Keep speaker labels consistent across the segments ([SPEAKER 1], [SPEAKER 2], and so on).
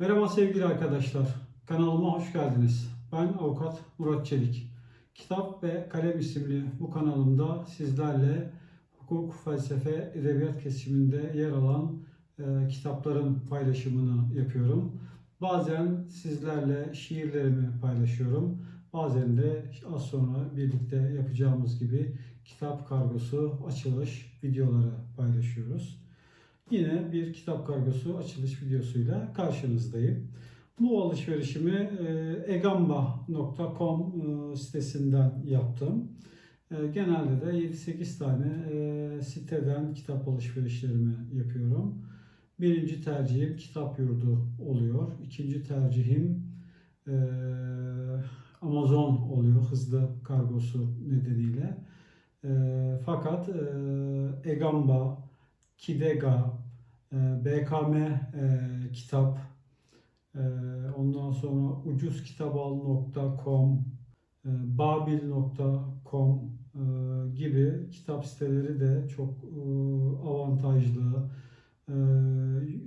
[SPEAKER 1] Merhaba sevgili arkadaşlar. Kanalıma hoş geldiniz. Ben avukat Murat Çelik. Kitap ve Kalem isimli bu kanalımda sizlerle hukuk, felsefe, edebiyat kesiminde yer alan e, kitapların paylaşımını yapıyorum. Bazen sizlerle şiirlerimi paylaşıyorum. Bazen de az sonra birlikte yapacağımız gibi kitap kargosu, açılış videoları paylaşıyoruz. Yine bir kitap kargosu açılış videosuyla karşınızdayım. Bu alışverişimi e, egamba.com e, sitesinden yaptım. E, Genelde de 7-8 tane siteden kitap alışverişlerimi yapıyorum. Birinci tercihim kitap yurdu oluyor. İkinci tercihim Amazon oluyor hızlı kargosu nedeniyle. Fakat Egamba, Kidega, BKM e, kitap, e, ondan sonra ucuzkitabal.com, e, babil.com e, gibi kitap siteleri de çok e, avantajlı, e,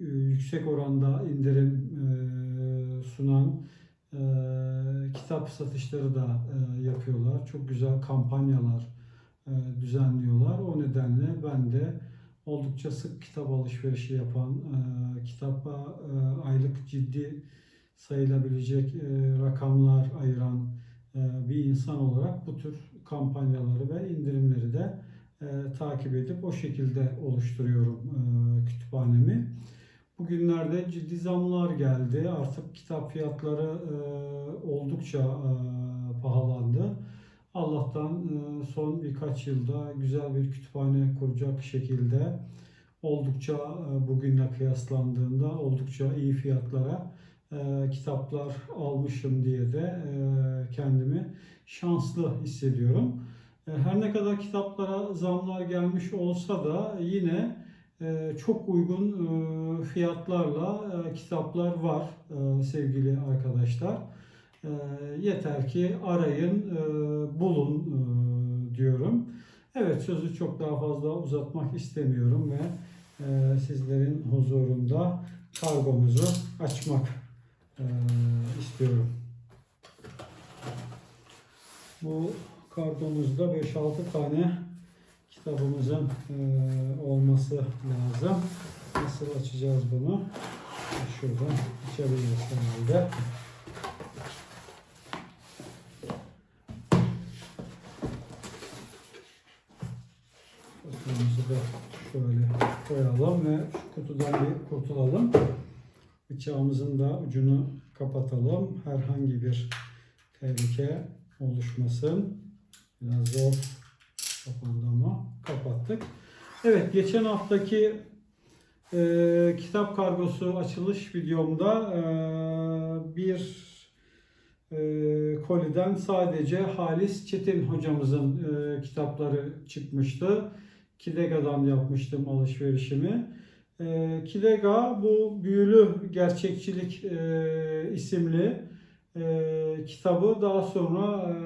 [SPEAKER 1] yüksek oranda indirim e, sunan e, kitap satışları da e, yapıyorlar. Çok güzel kampanyalar e, düzenliyorlar. O nedenle ben de oldukça sık kitap alışverişi yapan, e, kitaba e, aylık ciddi sayılabilecek e, rakamlar ayıran e, bir insan olarak bu tür kampanyaları ve indirimleri de e, takip edip o şekilde oluşturuyorum e, kütüphanemi. Bugünlerde ciddi zamlar geldi. Artık kitap fiyatları e, oldukça e, pahalandı. Allah'tan e, son birkaç yılda güzel bir kütüphane kuracak şekilde oldukça e, bugünle kıyaslandığında oldukça iyi fiyatlara e, kitaplar almışım diye de kendimi şanslı hissediyorum. Her ne kadar kitaplara zamlar gelmiş olsa da yine çok uygun fiyatlarla kitaplar var sevgili arkadaşlar. E, Yeter ki arayın, e, bulun e, diyorum. Evet sözü çok daha fazla uzatmak istemiyorum ve e, sizlerin huzurunda kargomuzu açmak e, istiyorum. Bu kargomuzda 5-6 tane kitabımızın e, olması lazım. Nasıl açacağız bunu? Şuradan açabiliriz herhalde. Koyalım ve şu kutudan bir kurtulalım. Bıçağımızın da ucunu kapatalım. Herhangi bir tehlike oluşmasın. Biraz zor kapandı ama kapattık. Evet geçen haftaki e, kitap kargosu açılış videomda e, bir e, koliden sadece Halis Çetin hocamızın e, kitapları çıkmıştı. Kidega'dan yapmıştım alışverişimi. E, Kidega bu büyülü gerçekçilik e, isimli e, kitabı daha sonra e,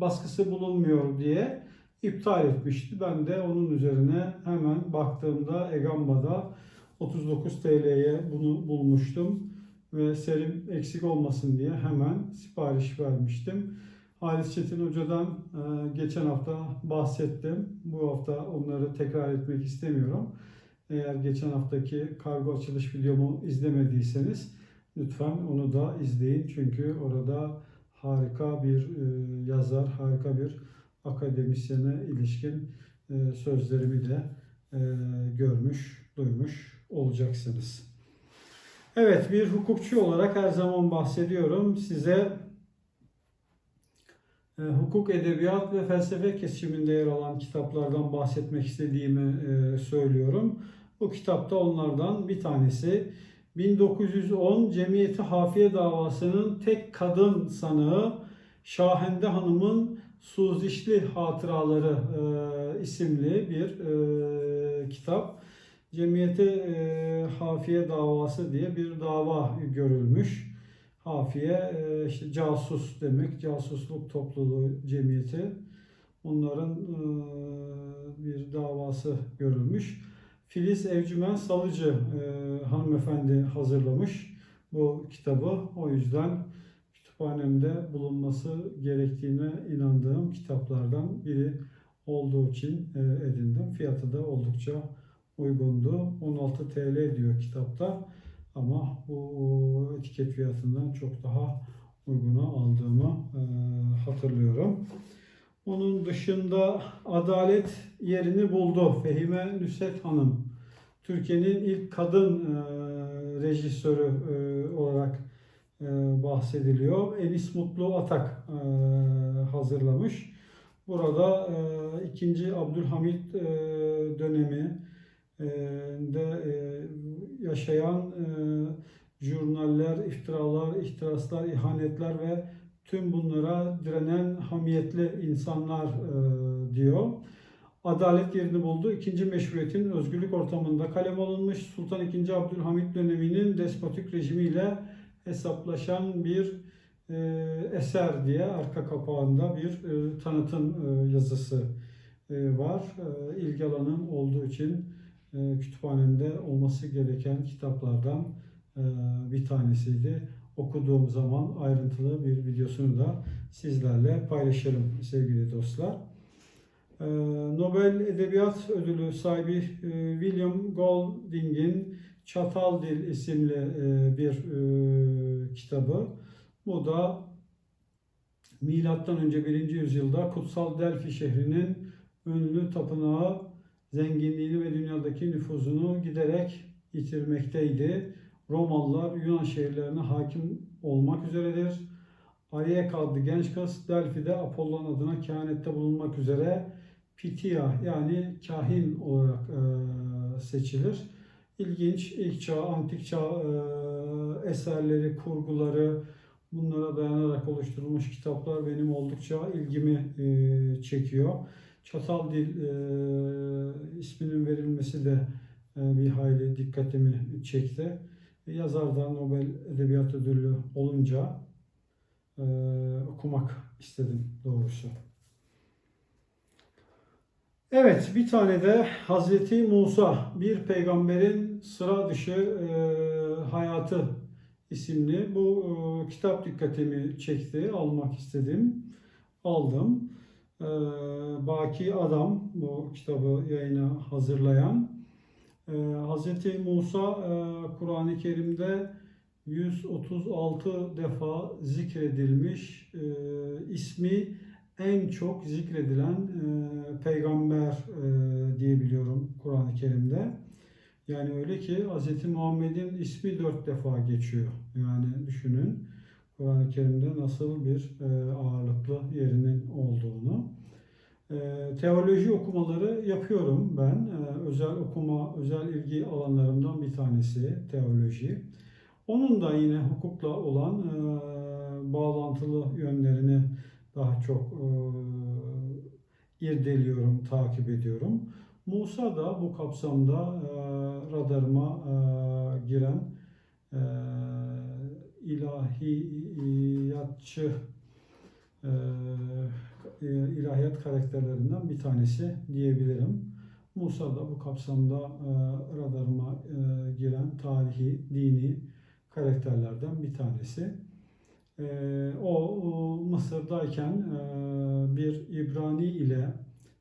[SPEAKER 1] baskısı bulunmuyor diye iptal etmişti. Ben de onun üzerine hemen baktığımda Egamba'da 39 TL'ye bunu bulmuştum ve serim eksik olmasın diye hemen sipariş vermiştim. Halis Çetin Hoca'dan e, geçen hafta bahsettim. Bu hafta onları tekrar etmek istemiyorum. Eğer geçen haftaki kargo açılış videomu izlemediyseniz lütfen onu da izleyin. Çünkü orada harika bir e, yazar, harika bir akademisyene ilişkin e, sözlerimi de görmüş, duymuş olacaksınız. Evet, bir hukukçu olarak her zaman bahsediyorum. Size hukuk, edebiyat ve felsefe kesiminde yer alan kitaplardan bahsetmek istediğimi e, söylüyorum. Bu kitapta onlardan bir tanesi 1910 Cemiyeti Hafiye davasının tek kadın sanığı Şahende Hanım'ın Suzişli Hatıraları e, isimli bir e, kitap. Cemiyeti e, Hafiye davası diye bir dava görülmüş. Hafiye e, işte casus demek, casusluk topluluğu cemiyeti. Onların e, bir davası görülmüş. Filiz Evcimen Salıcı e, hanımefendi hazırlamış bu kitabı. O yüzden kütüphanemde bulunması gerektiğine inandığım kitaplardan biri olduğu için edindim. Fiyatı da oldukça uygundu. 16 TL diyor kitapta ama bu etiket fiyatından çok daha uyguna aldığımı e, hatırlıyorum. Onun dışında Adalet yerini buldu. Fehime Nusret Hanım. Türkiye'nin ilk kadın e, rejisörü e, olarak e, bahsediliyor. Enis Mutlu Atak e, hazırlamış. Burada e, 2. Abdülhamit e, dönemi e, de e, yaşayan e, jurnaller, iftiralar, ihtiraslar, ihanetler ve tüm bunlara direnen hamiyetli insanlar e, diyor. Adalet yerini buldu. İkinci meşruiyetin özgürlük ortamında kalem alınmış. Sultan II. Abdülhamit döneminin despotik rejimiyle hesaplaşan bir e, eser diye arka kapağında bir e, tanıtım e, yazısı e, var. E, ilgi alanım olduğu için kütüphanemde olması gereken kitaplardan e, bir tanesiydi. Okuduğum zaman ayrıntılı bir videosunu da sizlerle paylaşırım sevgili dostlar. E, Nobel Edebiyat Ödülü sahibi e, William Golding'in Çatal Dil isimli e, bir e, kitabı. Bu da milattan önce 1. yüzyılda Kutsal Delphi şehrinin ünlü tapınağı zenginliğini ve dünyadaki nüfuzunu giderek yitirmekteydi. Romalılar Yunan şehirlerine hakim olmak üzeredir. Ariek adlı genç kız Delphi'de Apollon adına kehanette bulunmak üzere Pitia yani kahin olarak e, seçilir. İlginç ilk çağ, antik çağ e, eserleri, kurguları bunlara dayanarak oluşturulmuş kitaplar benim oldukça ilgimi e, çekiyor. Çatal Dil e, isminin verilmesi de e, bir hayli dikkatimi çekti. Yazar da Nobel Edebiyat Ödülü olunca e, okumak istedim doğrusu. Evet, bir tane de Hazreti Musa, bir peygamberin sıra dışı e, hayatı isimli bu e, kitap dikkatimi çekti, almak istedim, aldım. E, Baki Adam bu kitabı yayına hazırlayan. E, Hazreti Musa e, Kur'an-ı Kerim'de 136 defa zikredilmiş e, ismi en çok zikredilen e, peygamber e, diyebiliyorum Kur'an-ı Kerim'de. Yani öyle ki Hz. Muhammed'in ismi dört defa geçiyor. Yani düşünün Kur'an-ı Kerim'de nasıl bir e, ağırlıklı yerinin olduğunu. E, teoloji okumaları yapıyorum ben. E, özel okuma, özel ilgi alanlarımdan bir tanesi teoloji. Onun da yine hukukla olan bağlantılı yönlerini daha çok irdeliyorum, takip ediyorum. Musa da bu kapsamda radarıma giren ilahiyatçı e, e, ilahiyat karakterlerinden bir tanesi diyebilirim. Musa da bu kapsamda e, radarıma e, giren tarihi, dini karakterlerden bir tanesi. O, Mısır'dayken bir İbrani ile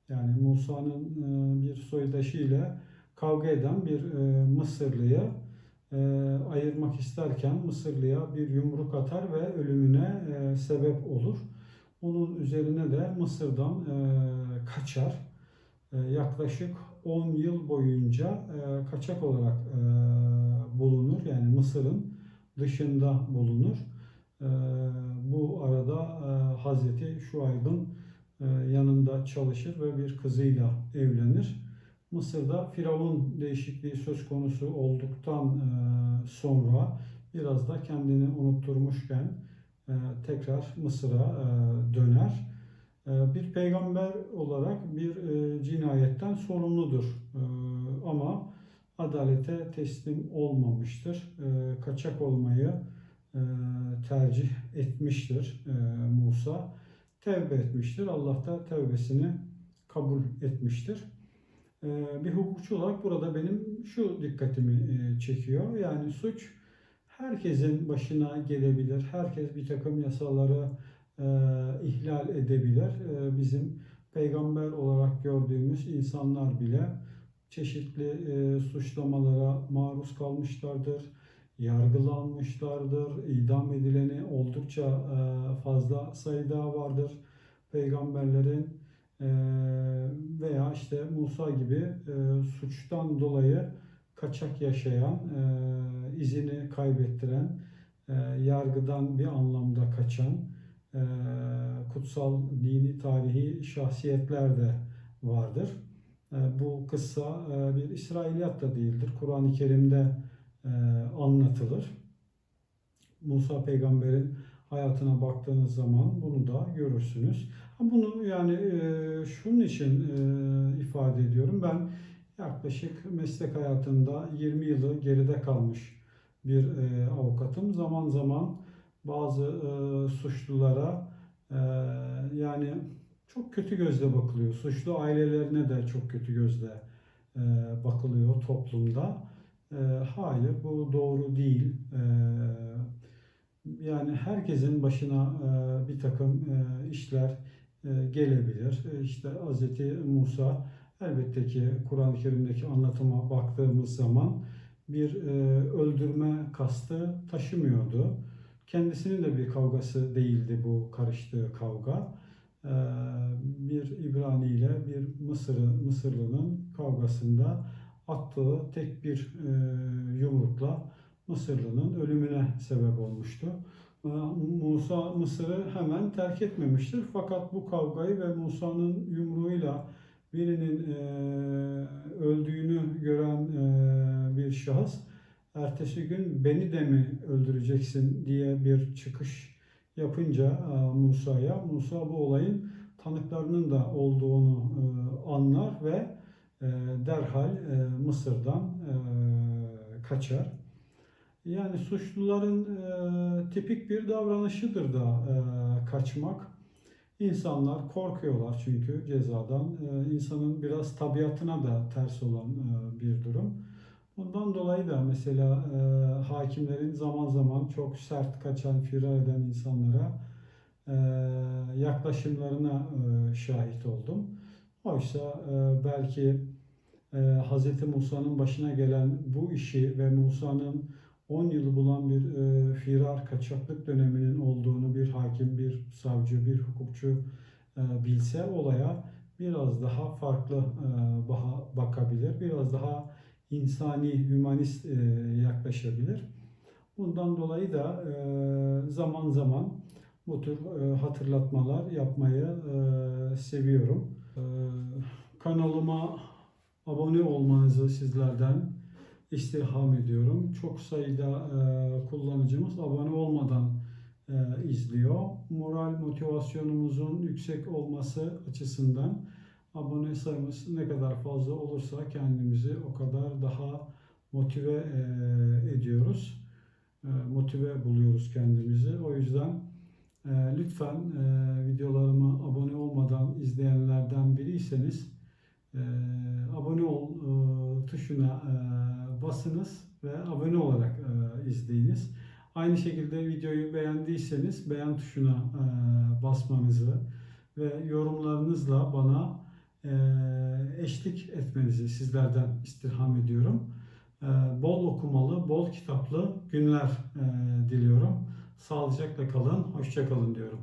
[SPEAKER 1] yani Musa'nın bir soydaşı ile kavga eden bir e, Mısırlıyı e, ayırmak isterken Mısırlıya bir yumruk atar ve ölümüne e, sebep olur. Onun üzerine de Mısır'dan e, kaçar. E, yaklaşık 10 yıl boyunca e, kaçak olarak e, bulunur. Yani Mısır'ın dışında bulunur. E, bu arada e, Hazreti Şuayb'ın e, yanında çalışır ve bir kızıyla evlenir. Mısır'da Firavun değişikliği söz konusu olduktan e, sonra biraz da kendini unutturmuşken e, tekrar Mısır'a e, döner. Bir peygamber olarak bir cinayetten sorumludur. Ama adalete teslim olmamıştır. Kaçak olmayı tercih etmiştir Musa. Tevbe etmiştir. Allah da tevbesini kabul etmiştir. Ee, bir hukukçu olarak burada benim şu dikkatimi e, çekiyor. Yani suç herkesin başına gelebilir. Herkes bir takım yasaları e, ihlal edebilir. E, bizim peygamber olarak gördüğümüz insanlar bile çeşitli suçlamalara maruz kalmışlardır, yargılanmışlardır, idam edileni oldukça fazla sayıda vardır. Peygamberlerin veya işte Musa gibi suçtan dolayı kaçak yaşayan, izini kaybettiren, yargıdan bir anlamda kaçan, kutsal dini tarihi şahsiyetler de vardır. Bu kıssa bir İsrailiyat da değildir. Kur'an-ı Kerim'de anlatılır. Musa peygamberin hayatına baktığınız zaman bunu da görürsünüz. Bunu yani şunun için ifade ediyorum. Ben yaklaşık meslek hayatında 20 yılı geride kalmış bir avukatım. Zaman zaman bazı suçlulara yani çok kötü gözle bakılıyor. Suçlu ailelerine de çok kötü gözle bakılıyor toplumda. E, hayır bu doğru değil. Yani herkesin başına bir takım işler gelebilir. E, İşte Hz. Musa elbette ki Kur'an-ı Kerim'deki anlatıma baktığımız zaman bir e, öldürme kastı taşımıyordu. Kendisinin de bir kavgası değildi bu karıştığı kavga. E, bir İbrani ile bir Mısırlı, Mısırlı'nın kavgasında attığı tek bir e, yumrukla Mısırlı'nın ölümüne sebep olmuştu. E, Musa Mısır'ı hemen terk etmemiştir. Fakat bu kavgayı ve Musa'nın yumruğuyla birinin e, öldüğünü gören e, bir şahıs ertesi gün beni de mi öldüreceksin diye bir çıkış yapınca e, Musa'ya Musa bu olayın tanıklarının da olduğunu anlar ve derhal Mısır'dan kaçar. Yani suçluların e, tipik bir davranışıdır da e, kaçmak. İnsanlar korkuyorlar çünkü cezadan. E, insanın biraz tabiatına da ters olan e, bir durum. Bundan dolayı da mesela e, hakimlerin zaman zaman çok sert kaçan, firar eden insanlara e, yaklaşımlarına e, şahit oldum. Oysa e, belki e, Hz. Musa'nın başına gelen bu işi ve Musa'nın 10 yılı bulan bir e, firar kaçaklık döneminin olduğunu bir hakim, bir savcı, bir hukukçu e, bilse olaya biraz daha farklı e, baha- bakabilir. Biraz daha insani, hümanist e, yaklaşabilir. Bundan dolayı da e, zaman zaman bu tür e, hatırlatmalar yapmayı e, seviyorum. E, kanalıma abone olmanızı sizlerden istirham ediyorum. Çok sayıda e, kullanıcımız abone olmadan e, izliyor. Moral motivasyonumuzun yüksek olması açısından abone sayımız ne kadar fazla olursa kendimizi o kadar daha motive e, ediyoruz. E, motive buluyoruz kendimizi. O yüzden e, lütfen e, videolarımı abone olmadan izleyenlerden biriyseniz e, abone ol e, tuşuna e, basınız ve abone olarak e, izleyiniz. Aynı şekilde videoyu beğendiyseniz beğen tuşuna e, basmanızı ve yorumlarınızla bana eşlik etmenizi sizlerden istirham ediyorum. Bol okumalı, bol kitaplı günler diliyorum. Sağlıcakla kalın, hoşça kalın diyorum.